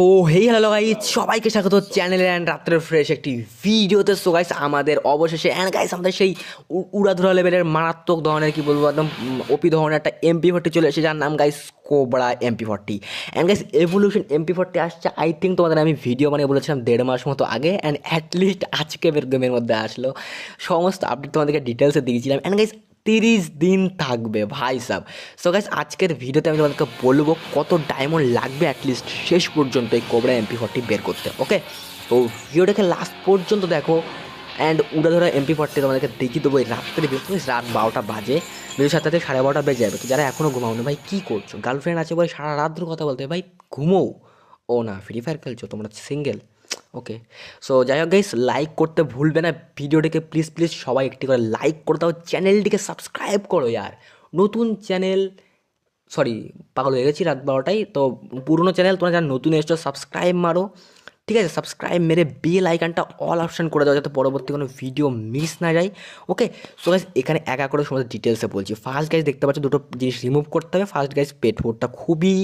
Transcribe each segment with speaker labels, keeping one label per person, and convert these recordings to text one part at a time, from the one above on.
Speaker 1: So hey hello guys সবাইকে স্বাগত চ্যানেলে অ্যান্ড রাত্রের ফ্রেশ একটি ভিডিওতে সো গাইস আমাদের অবশেষে অ্যান্ড গাইস আমাদের সেই উড়াধুরা লেভেলের মারাত্মক ধরনের কি বলব, একদম ওপি ধরনের একটা এমপি ফোর্টি চলে এসেছে, যার নাম guys Cobra MP forty and guys evolution MP forty আসছে আই থিঙ্ক তোমাদের আমি ভিডিও বানিয়ে বলেছিলাম দেড় মাস মতো আগে অ্যান্ড অ্যাটলিস্ট আজকে গেমের মধ্যে আসলো। সমস্ত আপডেট তোমাদেরকে ডিটেলসে দিয়েছিলাম। অ্যান্ড গাইস তিরিশ দিন থাকবে, ভাই সাব। সো গাইস আজকের ভিডিওতে আমি তোমাদেরকে বলব কত ডায়মন্ড লাগবে অ্যাটলিস্ট শেষ পর্যন্ত এই কোবরা এমপি ফর্টি বের করতে ওকে তো ভিডিওটাকে লাস্ট পর্যন্ত দেখো অ্যান্ড উড়ে ধরা এমপি ফর্টি তোমাদেরকে দেখিয়ে দেবো এই রাত্রে বেরোতে রাত বারোটা বাজে বেরো সাথে সাড়ে বারোটা বেজে যাবে, তো যারা এখনও ঘুমাওনি ভাই কী করছ? গার্লফ্রেন্ড আছে বলে সারা রাত ধরে কথা বলতে ভাই ঘুমো ও না ফ্রি ফায়ার খেলছো, তোমরা সিঙ্গেল ওকে সো যাই হোক গাইস লাইক করতে ভুলবে না ভিডিওটিকে প্লিজ প্লিজ সবাই একটি করে লাইক করে দাও। চ্যানেলটিকে সাবস্ক্রাইব করো ইয়ার নতুন চ্যানেল সরি পাগল হয়ে গেছি রাত বারোটায়। তো, পুরনো চ্যানেল তোমরা যারা নতুন এসছো সাবস্ক্রাইব মারো। ঠিক আছে? সাবস্ক্রাইব মেরে বেল আইকনটা অল অপশন করে দাও, যাতে পরবর্তী কোনো ভিডিও মিস না যায়। ওকে সো গাইস এখানে একা করে সমস্ত ডিটেলসে বলছি। ফার্স্ট গাইজ দেখতে পাচ্ছ দুটো জিনিস রিমুভ করতে হবে। ফার্স্ট গাইজ পেট ফুডটা খুবই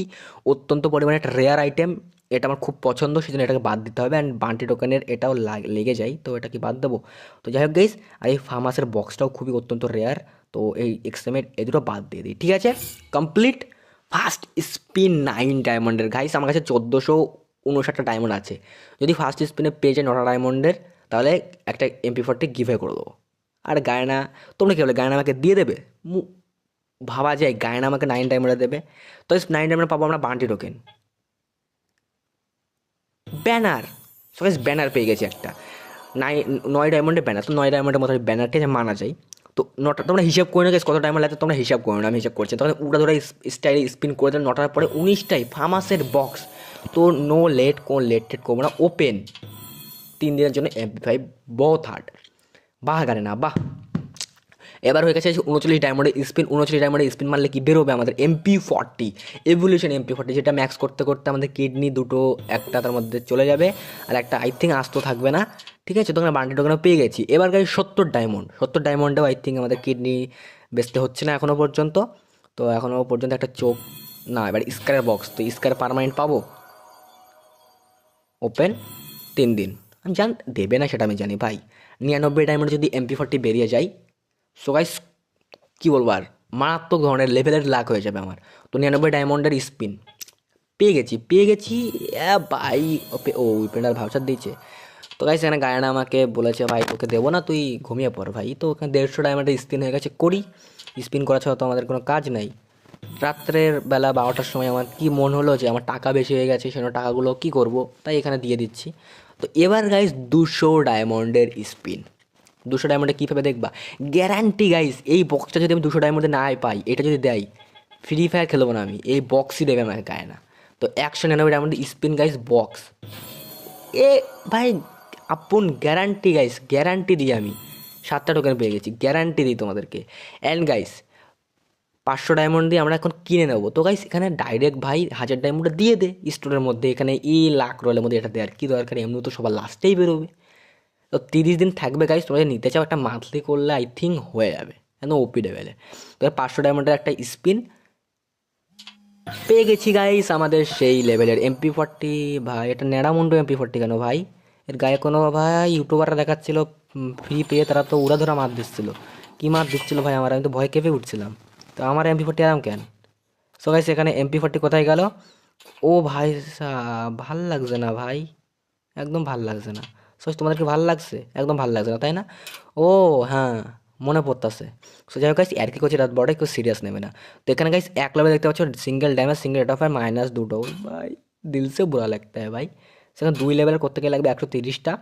Speaker 1: অত্যন্ত পরিমাণে একটা রেয়ার আইটেম এটা আমার খুব পছন্দ সেই জন্য এটাকে বাদ দিতে হবে অ্যান্ড বান্টি টোকেনের এটাও লাগ- যায়, তো এটা কি বাদ দেবো? তো যাই হোক গাইস আর এই ফার্মাসের বক্সটাও খুবই অত্যন্ত রেয়ার তো এই এক্সএমের এই দুটো বাদ দিয়ে দিই, ঠিক আছে? কমপ্লিট ফার্স্ট স্পিন নাইন ডায়মন্ডের গাইস আমার কাছে চোদ্দোশো উনষাটটা ডায়মন্ড আছে। যদি ফার্স্ট স্পিনে পেয়ে যায় নটা ডায়মন্ডের তাহলে একটা এমপি ফোরটি গিভে করে দেবো। আর গায়না, তোমরা কী বলে, গায়না আমাকে দিয়ে দেবে? ভাবা যায়, গায়না আমাকে নাইন ডায়মন্ডে দেবে। তো নাইন ডায়মন্ডে পাবো আমরা বান্টি টোকেন। ব্যানার। সবাই ব্যানার পেয়ে গেছি একটা। নাই নয় ডায়মন্ডে ব্যানার। তো নয় ডায়মন্ডের মতো যে মানা যায়। তো নটা তোমরা হিসাব করে গেছো কত ডায়মন্ড লাগছে, তোমরা হিসাব করে না আমি হিসাব করছি। তখন উড়া ধরে স্টাইলে স্পিন করে দেন, নটার পরে উনিশটাই ফার্মাসের বক্স তো নো লেট কোন লেট টেট করব না ওপেন তিন দিনের জন্য এমপি ফাইভ বহুত হার্ড বাহ, গানে না, বাহ। এবার হয়ে গেছে উনচল্লিশ ডায়মন্ডে স্পিন উনচল্লিশ ডায়মন্ডে স্পিন মারলে কি বেরোবে আমাদের? MP forty evolution MP forty যেটা ম্যাক্স করতে করতে আমাদের কিডনি দুটো, একটা তার মধ্যে চলে যাবে, আর একটা আই থিঙ্ক আসতো থাকবে না, ঠিক আছে? তখন বান্ডি টোকেনও পেয়ে গেছি। এবার গাড়ি সত্তর ডায়মন্ড সত্তর ডায়মন্ডেও আই থিঙ্ক আমাদের কিডনি বেচতে হচ্ছে না এখনও পর্যন্ত। তো এখনও পর্যন্ত একটা চোখ, না, এবার স্কারের বক্স তো স্কার পারমানেন্ট পাবো? ওপেন তিন দিন। আমি জান, দেবে না সেটা আমি জানি, ভাই। নিরানব্বই ডায়মন্ডে যদি এমপি ফর্টি বেরিয়ে যায় সো গাইস কী বলব আর? মারাত্মক ধরনের লেভেলের লাখ হয়ে যাবে আমার। তো নিরানব্বই ডায়মন্ডের স্পিন পেয়ে গেছি পেয়ে গেছি। ভাই ও উইপেন্ডার ভাউচার দিয়েছে। তো গাইস এখানে গায়না আমাকে বলেছে, ভাই, তোকে দেবো না, তুই ঘুমিয়ে পড় ভাই। তো ওখানে দেড়শো ডায়মন্ডের স্পিন হয়ে গেছে, করি। স্পিন করা ছাড়া তো আমাদের কোনো কাজ নাই। রাত্রের বেলা বারোটার সময় আমার কি মন হলো যে আমার টাকা বেশি হয়ে গেছে সেজন্য টাকাগুলো কি করব? তাই এখানে দিয়ে দিচ্ছি। তো এবার গাইস দুশো ডায়মন্ডের স্পিন দুশো ডায়মন্ডে কীভাবে দেখবা? গ্যারান্টি গাইস এই বক্সটা যদি আমি দুশো ডায়মন্ডে না পাই, এটা যদি দেয় ফ্রি ফায়ার খেলব না আমি, এই বক্সই দেবে আমাকে গায়ে না তো একশো নিরানব্বই ডায়মন্ডে স্পিন গাইস বক্স এ, ভাই, আপন গ্যারান্টি গাইস গ্যারান্টি দিই আমি। সাতটা টোকেন পেয়ে গেছি গ্যারান্টি দিই তোমাদেরকে। অ্যান্ড গাইস পাঁচশো ডায়মন্ড দিয়ে আমরা এখন কিনে নেব। তো গাইস এখানে ডাইরেক্ট ভাই হাজার ডায়মন্ডটা দিয়ে দে স্টোরের মধ্যে। এখানে ই লাখ রোলের মধ্যে এটা দেওয়ার কী দরকার? এমনি তো সবার লাস্টেই বেরোবে। তো তিরিশ দিন থাকবে গাইস তোমরা নিতে চাও একটা মান্থলি করলে আই থিঙ্ক হয়ে যাবে, একদম ওপি লেভেলে তো পাঁচশো ডায়মন্ডের একটা স্পিন পেয়ে গেছি গাইস আমাদের সেই লেভেলের এমপি ফর্টি ভাই, এটা ন্যাড়ামুন্ডু এমপি ফর্টি কেন ভাই? এর গায়ে কোনো ভাই ইউটিউবাররা দেখাচ্ছিল ফ্রি পেয়ে তারা তো উড়া ধরা মার দিচ্ছিল। কী মার দিচ্ছিল ভাই আমার? আমি তো ভয় কেঁপে উঠছিলাম। তো আমার এমপি ফর্টি আরাম কেন? সো গাইস এখানে এমপি ফর্টি কোথায় গেল? ও ভাই ভালো লাগছে না ভাই। একদম ভালো লাগছে না। সো তোমাদেরকে ভালো লাগছে? একদম ভালো লাগছে না, তাই না? ও হ্যাঁ মনে পড়তেছে। সো যাই হোক গাইস আর কি করছে রাত বড় কেউ সিরিয়াস নেবে না। তো এখানে গাইস এক লেভেল দেখতে পাচ্ছ single damage single rate of fire minus দুটো। ভাই, দিল সে বুরা লাগতা है ভাই। সেখানে দুই লেভেল করতে গেলে লাগবে একশো তিরিশটা।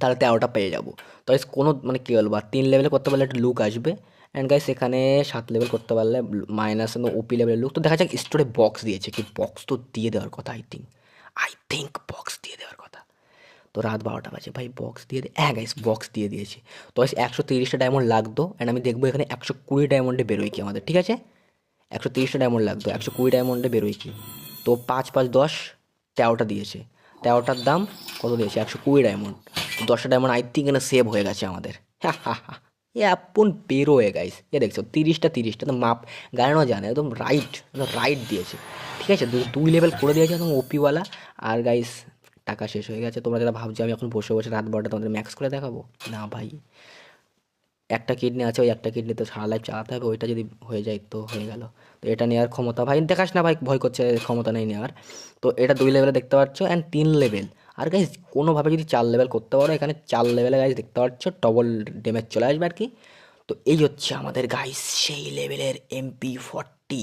Speaker 1: তাহলে তেরোটা পেয়ে যাব। তো guys, কোনো মানে কী বলব তিন লেভেলে করতে পারলে একটা লুক আসবে। অ্যান্ড গাইস এখানে সাত লেভেল করতে পারলে মাইনাস ওপি লেভেলের লুক তো দেখা যাক স্টোরে বক্স দিয়েছে কি? বক্স তো দিয়ে দেওয়ার কথা I think I think box দিয়ে তো রাত বারোটা বাজে। ভাই বক্স দিয়ে দে হ্যাঁ গাইস বক্স দিয়ে দিয়েছে। তো একশো তিরিশটা ডায়মন্ড লাগতো অ্যান্ড আমি দেখব এখানে একশো কুড়ি ডায়মন্ডে বেরোয় কি আমাদের, ঠিক আছে? একশো তিরিশটা ডায়মন্ড লাগতো, একশো কুড়ি ডায়মন্ডে বেরোয় কি। তো পাঁচ পাঁচ দশ তেরোটা দিয়েছে। তেরোটার দাম কত দিয়েছে? একশো কুড়ি ডায়মন্ড দশটা ডায়মন্ড আই থিঙ্ক এখানে সেভ হয়ে গেছে আমাদের। হ্যাঁ হ্যাঁ হ্যাঁ এ আপন বেরোয় গাইস এ দেখছ, তিরিশটা তিরিশটা তো মাপ গাড়ানো জানে, একদম রাইট রাইট দিয়েছে। ঠিক আছে দুই লেভেল করে দিয়েছে একদম ওপিওয়ালা আর গাইস টাকা শেষ হয়ে গেছে। তোমরা যারা ভাবছ আমি এখন বসে বসে রাত বারোটা তোমাদের ম্যাক্স করে দেখাবো? না ভাই। একটা কিডনি আছে, ওই একটা কিডনি তো সারা লাইফ চালাতে হবে, ওইটা যদি হয়ে যায় তো হয়ে গেল। তো এটা নেওয়ার ক্ষমতা ভাই, দেখাস না ভাই, ভয় করছে, ক্ষমতা নেই নেওয়ার তো এটা দুই লেভেলে দেখতে পাচ্ছ অ্যান্ড তিন লেভেল আর গাইজ কোনোভাবে যদি চার লেভেল করতে পারো, এখানে চার লেভেলে গাইজ দেখতে পাচ্ছ ডবল ড্যামেজ চলে আসবে আর কি। তো এই হচ্ছে আমাদের গাইজ সেই লেভেলের এমপি ফর্টি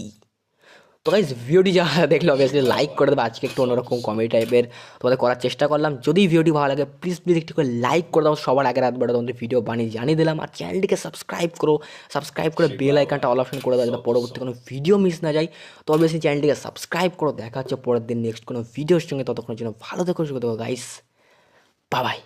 Speaker 1: তো গাইজ ভিডিওটি যারা দেখলে অবভিয়াসলি লাইক করে দেবে। আজকে একটু অন্যরকম কমেডি টাইপের তোমাদের করার চেষ্টা করলাম। যদি ভিডিওটি ভালো লাগে প্লিজ প্লিজ একটু করে লাইক করে দাও। সবার আগে রাত বেড়া তোমাদের ভিডিও বানিয়ে জানিয়ে দিলাম। আর চ্যানেলটিকে সাবস্ক্রাইব করো। সাবস্ক্রাইব করে বেল আইকনটা অল অপশন করে দাও, যাতে পরবর্তী কোনো ভিডিও মিস না যায়। তো অবভিয়াসলি চ্যানেলটিকে সাবস্ক্রাইব করো। দেখা হচ্ছে পরের দিন নেক্সট কোনো ভিডিওর সঙ্গে। ততক্ষণের জন্য ভালো থেকো সুখে থেকো গাইস বাবাই